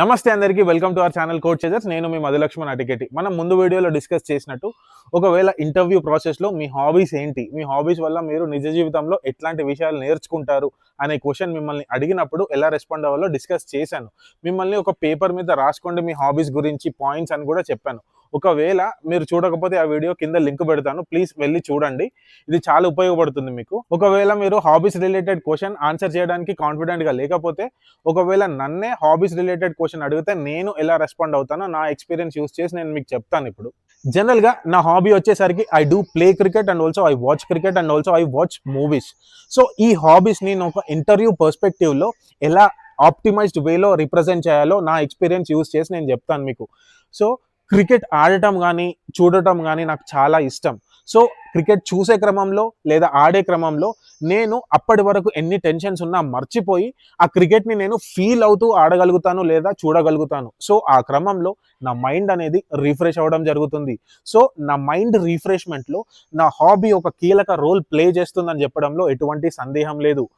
నమస్తే అందరికీ welcome to our channel code chasers నేను మీ మధులక్ష్మణ్ అటికెటి. మనం ముందు వీడియోలో డిస్కస్ చేసినట్టు ఒకవేళ ఇంటర్వ్యూ ప్రాసెస్లో మీ హాబీస్ ఏంటి? మీ హాబీస్ వల్ల మీరు నిజ జీవితంలో ఎట్లాంటి విషయాలు నేర్చుకుంటారు? అనే క్వశ్చన్ మిమ్మల్ని అడిగినప్పుడు ఎలా రెస్పాండ్ అవ్వాలో డిస్కస్ చేశాను. మిమ్మల్ని ఒక పేపర్ మీద రాసుకోండి మీ హాబీస్ గురించి పాయింట్స్ అని కూడా చెప్పాను. ఒకవేళ మీరు చూడకపోతే ఆ వీడియో కింద లింక్ పెడతాను. ప్లీజ్ వెళ్ళి చూడండి. ఇది చాలా ఉపయోగపడుతుంది మీకు. ఒకవేళ మీరు హాబీస్ రిలేటెడ్ క్వశ్చన్ ఆన్సర్ చేయడానికి కాన్ఫిడెంట్గా లేకపోతే ఒకవేళ నన్నే హాబీస్ రిలేటెడ్ క్వశ్చన్ అడిగితే నేను ఎలా రెస్పాండ్ అవుతానో నా ఎక్స్పీరియన్స్ యూస్ చేసి నేను మీకు చెప్తాను ఇప్పుడు. జనరల్గా నా హాబీ వచ్చేసరికి I do play cricket and also I watch cricket and also I watch movies so ఈ హాబీస్ నేను ఒక ఇంటర్వ్యూ పర్స్పెక్టివ్లో ఎలా ఆప్టిమైజ్డ్ వేలో రిప్రజెంట్ చేయాలో నా ఎక్స్పీరియన్స్ యూస్ చేసి నేను చెప్తాను మీకు. సో క్రికెట్ ఆడటం కానీ చూడటం కానీ నాకు చాలా ఇష్టం. సో క్రికెట్ చూసే క్రమంలో లేదా ఆడే క్రమంలో నేను అప్పటి వరకు ఎన్ని టెన్షన్స్ ఉన్నా మర్చిపోయి ఆ క్రికెట్ని నేను ఫీల్ అవుతూ ఆడగలుగుతాను లేదా చూడగలుగుతాను. సో ఆ క్రమంలో నా మైండ్ అనేది రిఫ్రెష్ అవ్వడం జరుగుతుంది. సో నా మైండ్ రిఫ్రెష్మెంట్లో నా హాబీ ఒక కీలక రోల్ ప్లే చేస్తుందని చెప్పడంలో ఎటువంటి సందేహం లేదు.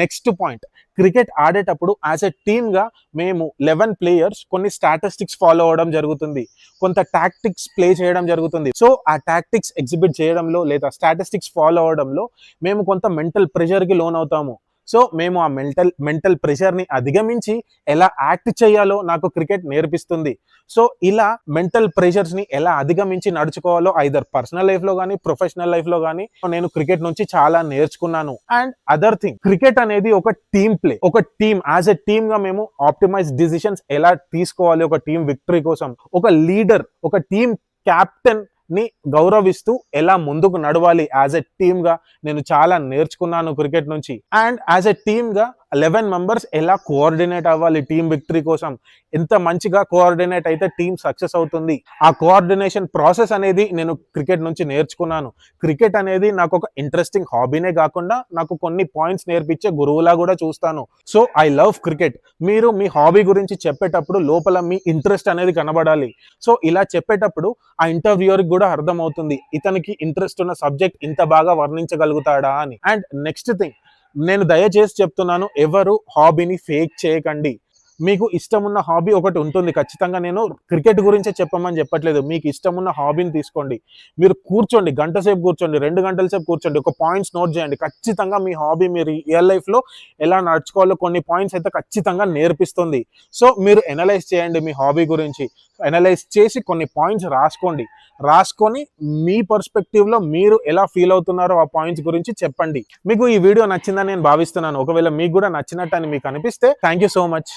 Next point. క్రికెట్ ఆడేటప్పుడు యాజ్ ఎ టీమ్గా మేము లెవెన్ ప్లేయర్స్ కొన్ని స్టాటిస్టిక్స్ ఫాలో అవ్వడం జరుగుతుంది. కొంత టాక్టిక్స్ ప్లే చేయడం జరుగుతుంది. సో ఆ టాక్టిక్స్ ఎగ్జిబిట్ చేయడంలో లేదా స్టాటిస్టిక్స్ ఫాలో అవడంలో మేము కొంత మెంటల్ ప్రెషర్కి లోన్ అవుతాము. సో మేము ఆ మెంటల్ మెంటల్ ప్రెషర్ని అధిగమించి ఎలా యాక్ట్ చేయాలో నాకు క్రికెట్ నేర్పిస్తుంది. సో ఇలా మెంటల్ ప్రెషర్స్ని ఎలా అధిగమించి నడుచుకోవాలో ఐదర్ పర్సనల్ లైఫ్లో కానీ ప్రొఫెషనల్ లైఫ్లో కానీ నేను క్రికెట్ నుంచి చాలా నేర్చుకున్నాను. అండ్ అదర్ థింగ్ క్రికెట్ అనేది ఒక టీమ్ ప్లే ఒక టీమ్ యాజ్ ఎ టీమ్గా మేము ఆప్టిమైజ్ డిసిషన్స్ ఎలా తీసుకోవాలి ఒక టీం విక్టరీ కోసం. ఒక లీడర్ ఒక టీం క్యాప్టెన్ ని గౌరవిస్తూ ఎలా ముందుకు నడవాలి యాజ్ ఎ టీమ్గా నేను చాలా నేర్చుకున్నాను క్రికెట్ నుంచి. అండ్ యాజ్ ఎ టీమ్గా లెవెన్ మెంబర్స్ ఎలా కోఆర్డినేట్ అవ్వాలి? టీం విక్టరీ కోసం ఎంత మంచిగా కోఆర్డినేట్ అయితే టీం సక్సెస్ అవుతుంది? ఆ కోఆర్డినేషన్ ప్రాసెస్ అనేది నేను క్రికెట్ నుంచి నేర్చుకున్నాను. క్రికెట్ అనేది నాకు ఒక ఇంట్రెస్టింగ్ హాబీనే కాకుండా నాకు కొన్ని పాయింట్స్ నేర్పించే గురువులా కూడా చూస్తాను. సో ఐ లవ్ క్రికెట్ మీరు మీ హాబీ గురించి చెప్పేటప్పుడు లోపల మీ ఇంట్రెస్ట్ అనేది కనబడాలి. సో ఇలా చెప్పేటప్పుడు ఆ ఇంటర్వ్యూయర్కి కూడా అర్థమవుతుంది. ఇతనికి ఇంట్రెస్ట్ ఉన్న సబ్జెక్ట్ ఇంత బాగా వర్ణించగలుగుతాడా అని. అండ్ నెక్స్ట్ థింగ్ నేను దయచేసి చెప్తున్నాను ఎవరు హాబీని ఫేక్ చేయకండి. మీకు ఇష్టం ఉన్న హాబీ ఒకటి ఉంటుంది. ఖచ్చితంగా నేను క్రికెట్ గురించే చెప్పమని చెప్పట్లేదు. మీకు ఇష్టం ఉన్న హాబీని తీసుకోండి. మీరు కూర్చోండి. గంట సేపు కూర్చోండి. రెండు గంటల సేపు కూర్చోండి. ఒక పాయింట్స్ నోట్ చేయండి. ఖచ్చితంగా మీ హాబీ మీరు రియల్ లైఫ్లో ఎలా నడుచుకోవాలో కొన్ని పాయింట్స్ అయితే ఖచ్చితంగా నేర్పిస్తుంది. సో మీరు ఎనలైజ్ చేయండి మీ హాబీ గురించి. ఎనలైజ్ చేసి కొన్ని పాయింట్స్ రాసుకోండి. రాసుకొని మీ పర్స్పెక్టివ్లో మీరు ఎలా ఫీల్ అవుతున్నారో ఆ పాయింట్స్ గురించి చెప్పండి. మీకు ఈ వీడియో నచ్చిందని నేను భావిస్తున్నాను. ఒకవేళ మీకు కూడా నచ్చినట్టు అని మీకు అనిపిస్తే థ్యాంక్ యూ సో మచ్